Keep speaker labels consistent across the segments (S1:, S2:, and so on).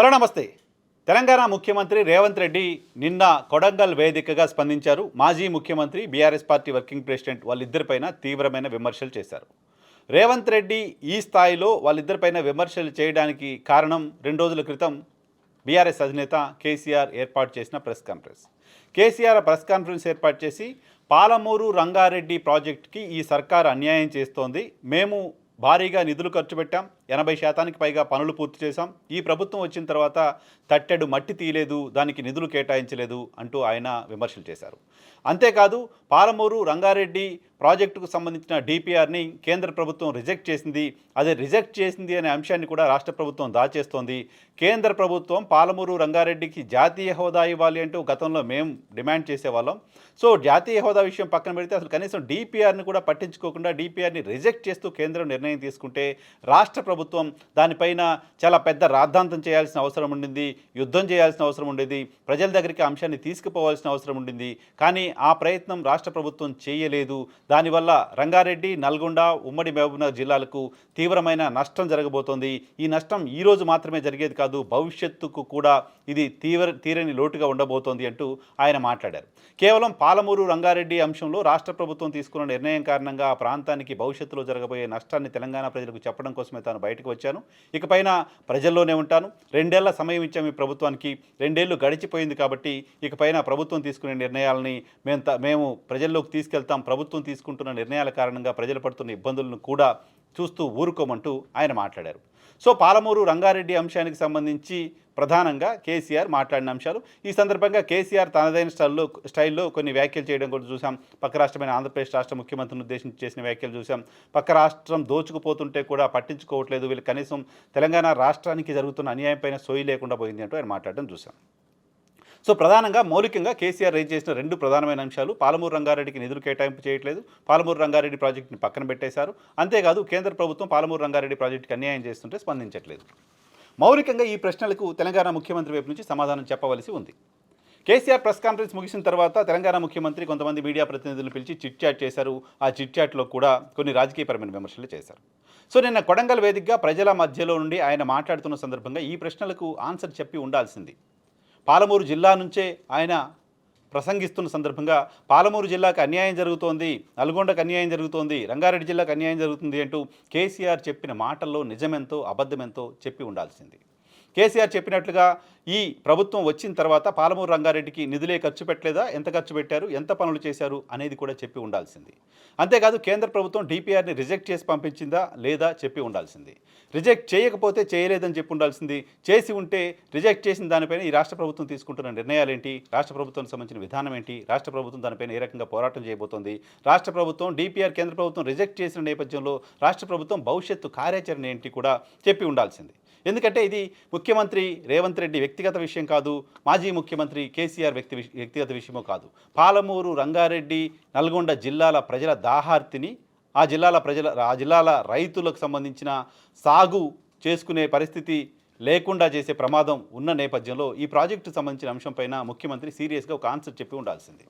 S1: Hello నమస్తే. తెలంగాణ ముఖ్యమంత్రి రేవంత్ రెడ్డి నిన్న కొడంగల్ వేదికగా స్పందించారు. మాజీ ముఖ్యమంత్రి బీఆర్ఎస్ పార్టీ వర్కింగ్ ప్రెసిడెంట్ వాళ్ళిద్దరిపైన తీవ్రమైన విమర్శలు చేశారు. రేవంత్ రెడ్డి ఈ స్థాయిలో వాళ్ళిద్దరిపైన విమర్శలు చేయడానికి కారణం రెండు రోజుల క్రితం బీఆర్ఎస్ అధినేత కేసీఆర్ ఏర్పాటు చేసిన press conference. KCR press conference ఏర్పాటు చేసి పాలమూరు రంగారెడ్డి ప్రాజెక్టుకి ఈ సర్కార్ అన్యాయం చేస్తోంది. మేము భారీగా నిధులు ఖర్చు పెట్టాం. ఎనభై శాతానికి పైగా పనులు పూర్తి చేశాం. ఈ ప్రభుత్వం వచ్చిన తర్వాత తట్టెడు మట్టి తీయలేదు దానికి నిధులు కేటాయించలేదు అంటూ ఆయన విమర్శలు చేశారు. అంతేకాదు పాలమూరు రంగారెడ్డి ప్రాజెక్టుకు సంబంధించిన డిపిఆర్ని కేంద్ర ప్రభుత్వం రిజెక్ట్ చేసింది. అదే రిజెక్ట్ చేసింది అనే అంశాన్ని కూడా రాష్ట్ర ప్రభుత్వం దాచేస్తోంది. కేంద్ర ప్రభుత్వం పాలమూరు రంగారెడ్డికి జాతీయ హోదా ఇవ్వాలి అంటూ గతంలో మేము డిమాండ్ చేసేవాళ్ళం. సో జాతీయ హోదా విషయం పక్కన పెడితే అసలు కనీసం డిపిఆర్ని కూడా పట్టించుకోకుండా డిపిఆర్ని రిజెక్ట్ చేస్తూ కేంద్రం నిర్ణయం తీసుకుంటే రాష్ట్ర ప్రభుత్వం దానిపైన చాలా పెద్ద రాద్ధాంతం చేయాల్సిన అవసరం ఉండింది. యుద్ధం చేయాల్సిన అవసరం ఉండేది. ప్రజల దగ్గరికి అంశాన్ని తీసుకుపోవాల్సిన అవసరం ఉండింది. కానీ ఆ ప్రయత్నం రాష్ట్ర ప్రభుత్వం చేయలేదు. దానివల్ల రంగారెడ్డి నల్గొండ ఉమ్మడి మహబూబ్నగర్ జిల్లాలకు తీవ్రమైన నష్టం జరగబోతోంది. ఈ నష్టం ఈ రోజు మాత్రమే జరిగేది కాదు భవిష్యత్తుకు కూడా ఇది తీవ్ర తీరని లోటుగా ఉండబోతోంది అంటూ ఆయన మాట్లాడారు. కేవలం పాలమూరు రంగారెడ్డి అంశంలో రాష్ట్ర ప్రభుత్వం తీసుకున్న నిర్ణయం కారణంగా ఆ ప్రాంతానికి భవిష్యత్తులో జరగబోయే నష్టాన్ని తెలంగాణ ప్రజలకు చెప్పడం కోసమే తాను బయటకు వచ్చాను. ఇకపైన ప్రజల్లోనే ఉంటాను. రెండేళ్ళ సమయం ఇచ్చాము ఈ ప్రభుత్వానికి. రెండేళ్ళు గడిచిపోయింది కాబట్టి ఇకపైన ప్రభుత్వం తీసుకునే నిర్ణయాలని మేము మేము ప్రజల్లోకి తీసుకెళ్తాం. ప్రభుత్వం తీసుకుంటున్న నిర్ణయాల కారణంగా ప్రజలు పడుతున్న ఇబ్బందులను కూడా చూస్తూ ఊరుకోమంటూ ఆయన మాట్లాడారు. సో పాలమూరు రంగారెడ్డి అంశానికి సంబంధించి ప్రధానంగా కేసీఆర్ మాట్లాడిన అంశాలు. ఈ సందర్భంగా కేసీఆర్ తనదైన స్టైల్లో స్టైల్లో కొన్ని వ్యాఖ్యలు చేయడం కూడా చూసాం పక్క రాష్ట్రమైన ఆంధ్రప్రదేశ్ రాష్ట్ర ముఖ్యమంత్రిని ఉద్దేశించి చేసిన వ్యాఖ్యలు చూసాం పక్క రాష్ట్రం దోచుకుపోతుంటే కూడా పట్టించుకోవట్లేదు. వీళ్ళు కనీసం తెలంగాణ రాష్ట్రానికి జరుగుతున్న అన్యాయంపైన సోయి లేకుండా పోయింది అంటూ ఆయన మాట్లాడడం చూసాం సో ప్రధానంగా మౌలికంగా కేసీఆర్ రేజ్ చేసిన రెండు ప్రధానమైన అంశాలు పాలమూరు రంగారెడ్డికి నిధులు కేటాయింపు చేయట్లేదు. పాలమూరు రంగారెడ్డి ప్రాజెక్టుని పక్కన పెట్టేశారు. అంతేకాదు కేంద్ర ప్రభుత్వం పాలమూరు రంగారెడ్డి ప్రాజెక్టుకి అన్యాయం చేస్తుంటే స్పందించట్లేదు. మౌలికంగా ఈ ప్రశ్నలకు తెలంగాణ ముఖ్యమంత్రి వైపు నుంచి సమాధానం చెప్పవలసి ఉంది. కేసీఆర్ ప్రెస్ కాన్ఫరెన్స్ ముగిసిన తర్వాత తెలంగాణ ముఖ్యమంత్రి కొంతమంది మీడియా ప్రతినిధులను పిలిచి చిట్ చాట్ చేశారు. ఆ చిట్ చాట్లో కూడా కొన్ని రాజకీయపరమైన విమర్శలు చేశారు. సో నిన్న కొడంగల్ వేదికగా ప్రజల మధ్యలో నుండి ఆయన మాట్లాడుతున్న సందర్భంగా ఈ ప్రశ్నలకు ఆన్సర్ చెప్పి ఉండాల్సింది. పాలమూరు జిల్లా నుంచే ఆయన ప్రసంగిస్తున్న సందర్భంగా పాలమూరు జిల్లాకు అన్యాయం జరుగుతోంది నల్గొండకు అన్యాయం జరుగుతోంది రంగారెడ్డి జిల్లాకు అన్యాయం జరుగుతుంది అంటూ కేసీఆర్ చెప్పిన మాటల్లో నిజమెంతో అబద్ధమెంతో చెప్పి ఉండాల్సింది. కేసీఆర్ చెప్పినట్లుగా ఈ ప్రభుత్వం వచ్చిన తర్వాత పాలమూరు రంగారెడ్డికి నిధులే ఖర్చు పెట్టలేదా? ఎంత ఖర్చు పెట్టారు? ఎంత పనులు చేశారు? అనేది కూడా చెప్పి ఉండాల్సింది. అంతేకాదు కేంద్ర ప్రభుత్వం డిపిఆర్ని రిజెక్ట్ చేసి పంపించిందా? లేదా? చెప్పి ఉండాల్సింది. రిజెక్ట్ చేయకపోతే చేయలేదని చెప్పి ఉండాల్సింది. చేసి ఉంటే రిజెక్ట్ చేసిన దానిపైన ఈ రాష్ట్ర ప్రభుత్వం తీసుకుంటున్న నిర్ణయాలు ఏంటి రాష్ట్ర ప్రభుత్వానికి సంబంధించిన విధానం ఏంటి? రాష్ట్ర ప్రభుత్వం దానిపైన ఏ రకంగా పోరాటం చేయబోతోంది? రాష్ట్ర ప్రభుత్వం డిపిఆర్ కేంద్ర ప్రభుత్వం రిజెక్ట్ చేసిన నేపథ్యంలో రాష్ట్ర ప్రభుత్వం భవిష్యత్తు కార్యాచరణ ఏంటి కూడా చెప్పి ఉండాల్సింది. ఎందుకంటే ఇది ముఖ్యమంత్రి రేవంత్ రెడ్డి వ్యక్తిగత విషయం కాదు మాజీ ముఖ్యమంత్రి కేసీఆర్ వ్యక్తి వ్యక్తిగత విషయమో కాదు. పాలమూరు రంగారెడ్డి నల్గొండ జిల్లాల ప్రజల దాహార్తిని ఆ జిల్లాల ప్రజల ఆ జిల్లాల రైతులకు సంబంధించిన సాగు చేసుకునే పరిస్థితి లేకుండా చేసే ప్రమాదం ఉన్న నేపథ్యంలో ఈ ప్రాజెక్టు సంబంధించిన అంశంపైన ముఖ్యమంత్రి సీరియస్గా ఒక ఆన్సర్ చెప్పి ఉండాల్సింది.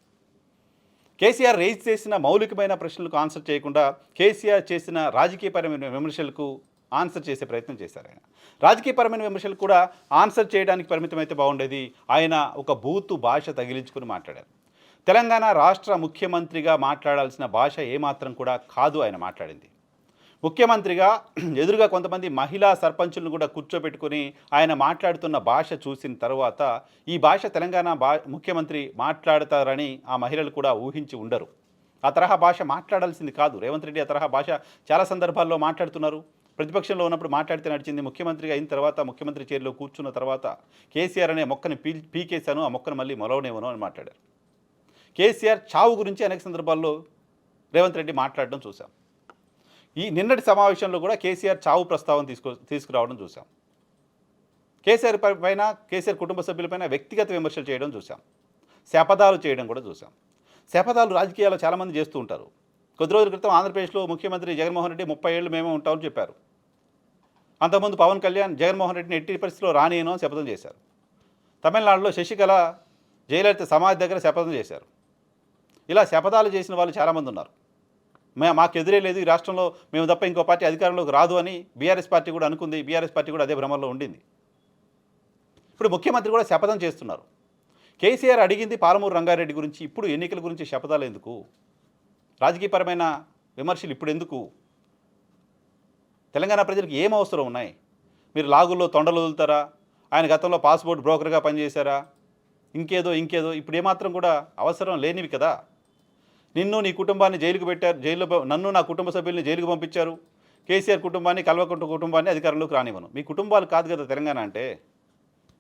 S1: కేసీఆర్ రేజ్ చేసిన మౌలికమైన ప్రశ్నలకు ఆన్సర్ చేయకుండా కేసీఆర్ చేసిన రాజకీయపరమైన విమర్శలకు ఆన్సర్ చేసే ప్రయత్నం చేశారు ఆయన. రాజకీయపరమైన విమర్శలు కూడా ఆన్సర్ చేయడానికి పరిమితమైతే బాగుండేది. ఆయన ఒక బూతు భాష తగిలించుకుని మాట్లాడారు. తెలంగాణ రాష్ట్ర ముఖ్యమంత్రిగా మాట్లాడాల్సిన భాష ఏమాత్రం కూడా కాదు ఆయన మాట్లాడింది. ముఖ్యమంత్రిగా ఎదురుగా కొంతమంది మహిళా సర్పంచులను కూడా కూర్చోబెట్టుకుని ఆయన మాట్లాడుతున్న భాష చూసిన తర్వాత ఈ భాష తెలంగాణ బా ముఖ్యమంత్రి మాట్లాడతారని ఆ మహిళలు కూడా ఊహించి ఉండరు. ఆ తరహా భాష మాట్లాడాల్సింది కాదు. రేవంత్ రెడ్డి ఆ తరహా భాష చాలా సందర్భాల్లో మాట్లాడుతున్నారు. ప్రతిపక్షంలో ఉన్నప్పుడు మాట్లాడితే నడిచింది ముఖ్యమంత్రిగా అయిన తర్వాత ముఖ్యమంత్రి చైర్లో కూర్చున్న తర్వాత కేసీఆర్ అనే మొక్కని పీ పీకేశాను ఆ మొక్కను మళ్ళీ మొలవనేవను అని మాట్లాడారు. కేసీఆర్ చావు గురించి అనేక సందర్భాల్లో రేవంత్ రెడ్డి మాట్లాడడం చూసాం ఈ నిన్నటి సమావేశంలో కూడా కేసీఆర్ చావు ప్రస్తావన తీసుకు తీసుకురావడం చూసాం కేసీఆర్ పైన కేసీఆర్ కుటుంబ సభ్యులపైన వ్యక్తిగత విమర్శలు చేయడం చూసాం శపథాలు చేయడం కూడా చూసాం శపథాలు రాజకీయాల్లో చాలామంది చేస్తూ ఉంటారు. కొద్ది రోజుల క్రితం ఆంధ్రప్రదేశ్లో ముఖ్యమంత్రి జగన్మోహన్ రెడ్డి ముప్పై ఏళ్ళు మేమే ఉంటామని చెప్పారు. అంతకుముందు పవన్ కళ్యాణ్ జగన్మోహన్ రెడ్డిని ఎట్టి పరిస్థితిలో రానియను అని శపథం చేశారు. తమిళనాడులో శశికళ జయలలిత సమాధి దగ్గర శపథం చేశారు. ఇలా శపథాలు చేసిన వాళ్ళు చాలామంది ఉన్నారు. మే మాకు ఎదురే లేదు ఈ రాష్ట్రంలో మేము తప్ప ఇంకో పార్టీ అధికారంలోకి రాదు అని బీఆర్ఎస్ పార్టీ కూడా అనుకుంది బీఆర్ఎస్ పార్టీ కూడా అదే భ్రమంలో ఉండింది. ఇప్పుడు ముఖ్యమంత్రి కూడా శపథం చేస్తున్నారు. కేసీఆర్ అడిగింది పాలమూరు రంగారెడ్డి గురించి ఇప్పుడు ఎన్నికల గురించి శపథాలు ఎందుకు? రాజకీయపరమైన విమర్శలు ఇప్పుడు ఎందుకు? తెలంగాణ ప్రజలకు ఏం అవసరం ఉన్నాయి? మీరు లాగుల్లో తొండలు వదులుతారా? ఆయన గతంలో పాస్పోర్ట్ బ్రోకర్గా పనిచేశారా? ఇంకేదో ఇంకేదో ఇప్పుడు ఏమాత్రం కూడా అవసరం లేనివి కదా? నిన్ను నీ కుటుంబాన్ని జైలుకు పెట్టారు జైల్లో నన్ను నా కుటుంబ సభ్యుల్ని జైలుకు పంపించారు. కేసీఆర్ కుటుంబాన్ని కల్వకుంట కుటుంబాన్ని అధికారంలోకి రానివ్వను. మీ కుటుంబాలు కాదు కదా తెలంగాణ అంటే?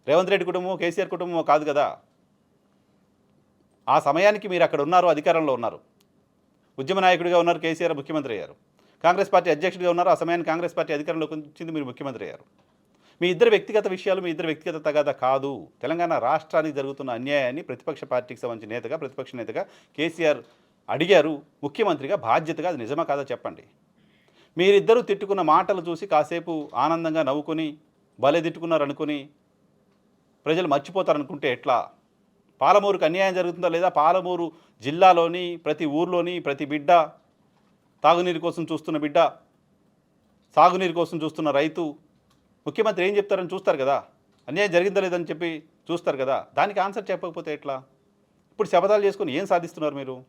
S1: రేవంత్ రెడ్డి కుటుంబం కేసీఆర్ కుటుంబం కాదు కదా? ఆ సమయానికి మీరు అక్కడ ఉన్నారు అధికారంలో ఉన్నారు. ఉద్యమ నాయకుడిగా ఉన్నారు కేసీఆర్ ముఖ్యమంత్రి అయ్యారు. కాంగ్రెస్ పార్టీ అధ్యక్షుడిగా ఉన్నారు? ఆ సమయాన్ని కాంగ్రెస్ పార్టీ అధికారంలోకి వచ్చింది మీరు ముఖ్యమంత్రి అయ్యారు. మీ ఇద్దరు వ్యక్తిగత విషయాలు మీ ఇద్దరు వ్యక్తిగత తగాద కాదు. తెలంగాణ రాష్ట్రానికి జరుగుతున్న అన్యాయాన్ని ప్రతిపక్ష పార్టీకి సంబంధించిన నేతగా ప్రతిపక్ష నేతగా కేసీఆర్ అడిగారు. ముఖ్యమంత్రిగా బాధ్యతగా అది నిజమా కాదా చెప్పండి. మీరిద్దరూ తిట్టుకున్న మాటలు చూసి కాసేపు ఆనందంగా నవ్వుకొని భలే తిట్టుకున్నారు ప్రజలు మర్చిపోతారనుకుంటే ఎట్లా? పాలమూరుకు అన్యాయం జరుగుతుందా లేదా? పాలమూరు జిల్లాలోని ప్రతి ఊర్లోని ప్రతి బిడ్డ తాగునీరు కోసం చూస్తున్న బిడ్డ సాగునీరు కోసం చూస్తున్న రైతు ముఖ్యమంత్రి ఏం చెప్తారని చూస్తారు కదా? అన్యాయం జరిగిందా లేదని చెప్పి చూస్తారు కదా? దానికి ఆన్సర్ చెప్పకపోతే ఎట్లా? ఇప్పుడు శపథాలు చేసుకొని ఏం సాధిస్తున్నారు మీరు?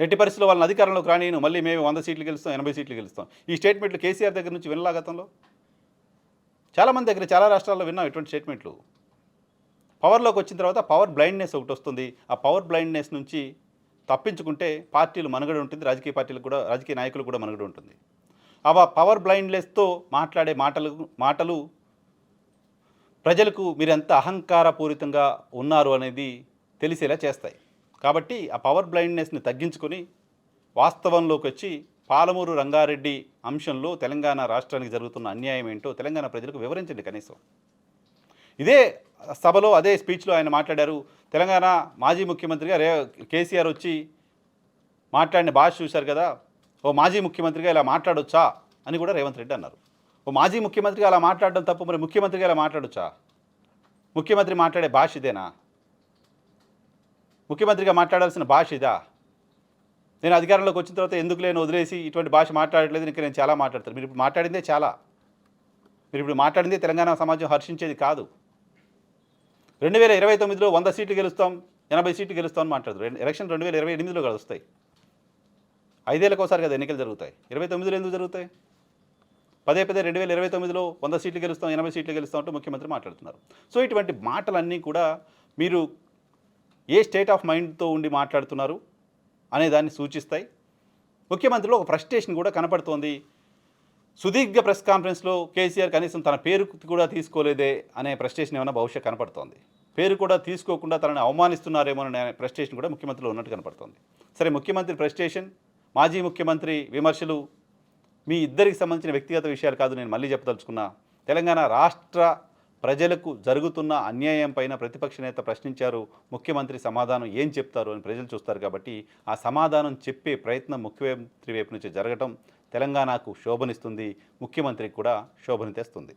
S1: ఎట్టి పరిస్థితుల్లో వాళ్ళని అధికారంలోకి రానియను మళ్ళీ మేము వంద సీట్లు గెలుస్తాం ఎనభై సీట్లు గెలుస్తాం. ఈ స్టేట్మెంట్లు కేసీఆర్ దగ్గర నుంచి వినలా గతంలో? చాలామంది దగ్గర చాలా రాష్ట్రాల్లో విన్నాం ఇటువంటి స్టేట్మెంట్లు. పవర్లోకి వచ్చిన తర్వాత పవర్ బ్లైండ్నెస్ ఒకటి వస్తుంది. ఆ పవర్ బ్లైండ్నెస్ నుంచి తప్పించుకుంటే పార్టీలు మనుగడ ఉంటుంది రాజకీయ పార్టీలకు కూడా రాజకీయ నాయకులకు కూడా మనుగడ ఉంటుంది. ఆ పవర్ బ్లైండ్నెస్తో మాట్లాడే మాటలు మాటలు ప్రజలకు మీరు ఎంత అహంకారపూరితంగా ఉన్నారు అనేది తెలిసేలా చేస్తాయి. కాబట్టి ఆ పవర్ బ్లైండ్నెస్ని తగ్గించుకొని వాస్తవంలోకి వచ్చి పాలమూరు రంగారెడ్డి అంశంలో తెలంగాణ రాష్ట్రానికి జరుగుతున్న అన్యాయం ఏంటో తెలంగాణ ప్రజలకు వివరించండి కనీసం. ఇదే సభలో అదే స్పీచ్లో ఆయన మాట్లాడారు. తెలంగాణ మాజీ ముఖ్యమంత్రిగా రే కేసీఆర్ వచ్చి మాట్లాడిన భాష చూశారు కదా ఓ మాజీ ముఖ్యమంత్రిగా ఇలా మాట్లాడొచ్చా అని కూడా రేవంత్ రెడ్డి అన్నారు. ఓ మాజీ ముఖ్యమంత్రిగా అలా మాట్లాడడం తప్పు మరి ముఖ్యమంత్రిగా ఇలా మాట్లాడొచ్చా? ముఖ్యమంత్రి మాట్లాడే భాష ఇదేనా? ముఖ్యమంత్రిగా మాట్లాడాల్సిన భాష ఇదా? నేను అధికారంలోకి వచ్చిన తర్వాత ఎందుకు లేని వదిలేసి ఇటువంటి భాష మాట్లాడట్లేదు ఇంకా నేను చాలా మాట్లాడతాను. మీరు ఇప్పుడు మాట్లాడిందే చాలా. మీరు ఇప్పుడు మాట్లాడిందే తెలంగాణ సమాజం హర్షించేది కాదు. రెండు వేల ఇరవై తొమ్మిదిలో వంద సీట్లు గెలుస్తాం ఎనభై సీట్లు గెలుస్తాం అని ఎలక్షన్ రెండు వేల ఇరవై ఎనిమిదిలో కదా వస్తాయి. ఐదేళ్ళకి ఒకసారి కదా ఎన్నికలు జరుగుతాయి. ఇరవై తొమ్మిదిలో ఎందుకు జరుగుతాయి? పదే పదే రెండు వేల ఇరవై తొమ్మిదిలో వంద సీట్లు గెలుస్తాం ఎనభై సీట్లు గెలుస్తాం అంటూ ముఖ్యమంత్రి మాట్లాడుతున్నారు. సో ఇటువంటి మాటలన్నీ కూడా మీరు ఏ స్టేట్ ఆఫ్ మైండ్తో ఉండి మాట్లాడుతున్నారు అనే దాన్ని సూచిస్తాయి. ముఖ్యమంత్రిలో ఒక ఫ్రస్ట్రేషన్ కూడా కనపడుతోంది. సుదీర్ఘ ప్రెస్ కాన్ఫరెన్స్లో కేసీఆర్ కనీసం తన పేరు కూడా తీసుకోలేదే అనే ప్రస్టేషన్ ఏమైనా భవిష్యత్ కనపడుతోంది. పేరు కూడా తీసుకోకుండా తనని అవమానిస్తున్నారేమో అనే ఫ్రస్ట్రేషన్ కూడా ముఖ్యమంత్రిలో ఉన్నట్టు కనపడుతోంది. సరే ముఖ్యమంత్రి ప్రస్టేషన్ మాజీ ముఖ్యమంత్రి విమర్శలు మీ ఇద్దరికి సంబంధించిన వ్యక్తిగత విషయాలు కాదు నేను మళ్ళీ చెప్పదలుచుకున్నా తెలంగాణ రాష్ట్ర ప్రజలకు జరుగుతున్న అన్యాయం పైన ప్రతిపక్ష నేత ప్రశ్నించారు ముఖ్యమంత్రి సమాధానం ఏం చెప్తారు అని ప్రజలు చూస్తారు కాబట్టి ఆ సమాధానం చెప్పే ప్రయత్నం ముఖ్యమంత్రి వైపు నుంచి జరగటం తెలంగాణకు శోభనిస్తుంది ముఖ్యమంత్రికి కూడా శోభని తెస్తుంది.